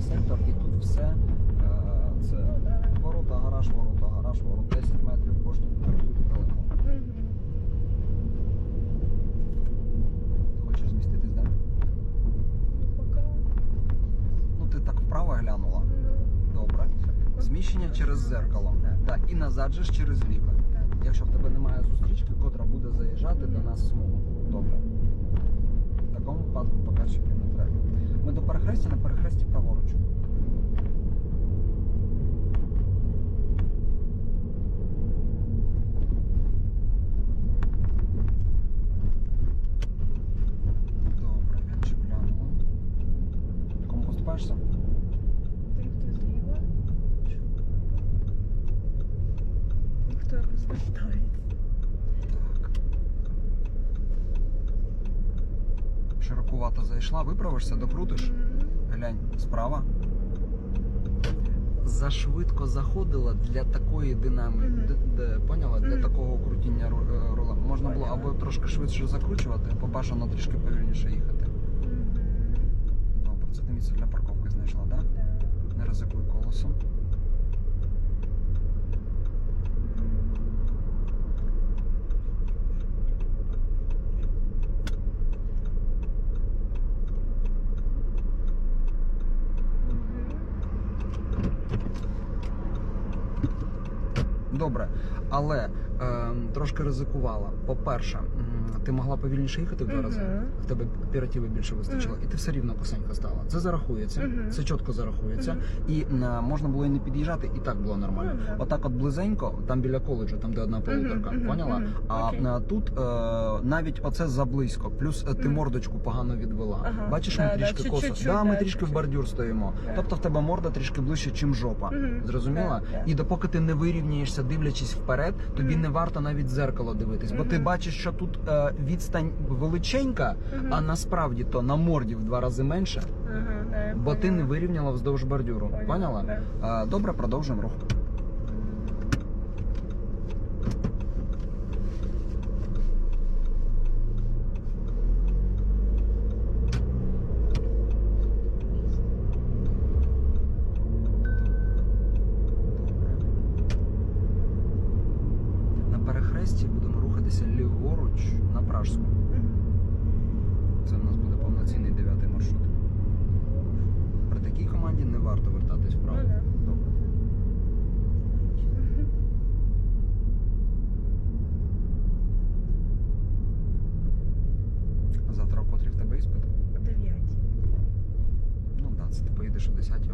сектор, і тут все е, це ворота, гараж, ворота, гараж, ворота, 10 метрів, паркують далеко. Хочеш зміститись, де? Ну ти так вправо глянула. Ну, Добре. Зміщення через зеркало. Так, і назад же ж через ліве. Якщо в тебе немає зустрічки, котра буде заїжджати до нас в смугу. Добре. В такому випадку покажчиків не треба. Перехрестя на перехресті праворуч. Добре, вінчик глянула. Кому поступаєшся? Тим, хто зліва. Тим, хто розвертається. Широкувато зайшла, виправишся, докрутиш. Глянь, справа. Зашвидко заходила для такої динаміки. Мгм. Д- д- поняла? Для такого крутіння ру- е, рула. Можна було або трошки швидше закручувати, або бажано трішки повільніше їхати. Мгм. Добре, це ти місце для парковки знайшла, так? Да? Так. Не ризикуй колесом. Добре, але трошки ризикувала. По-перше, ти могла повільніше їхати в два рази. В тебе оперативи більше вистачило, і ти все рівно косенько стала. Це зарахується, це чітко зарахується. І е, можна було і не під'їжджати, і так було нормально. Ну. Отак, от близенько, там біля коледжу, там де одна полуторка, поняла? А е, тут е, навіть оце заблизько. Плюс ти мордочку погано відвела. Бачиш, ми трішки косо. да, ми трішки в бордюр стоїмо. Тобто в тебе морда трішки ближче, чим жопа. Зрозуміла? І допоки ти не вирівняєшся, дивлячись вперед, тобі Мгм. Не варто навіть в зеркало дивитись, бо ти бачиш, що тут е, відстань величенька, а насправді то на морді в два рази менше, Ага, да, я бо ти не вирівняла вздовж бордюру. Поняла, Поняла? да. Е, добре, продовжуємо рух. На перехресті будемо рухатися ліворуч на Пражську. Це в нас буде повноцінний дев'ятий маршрут. При такій команді не варто вертатись вправо. Ну. Добре. А завтра о котрій в тебе іспит? О дев'ятій. Ну так, да, це ти поїдеш о 10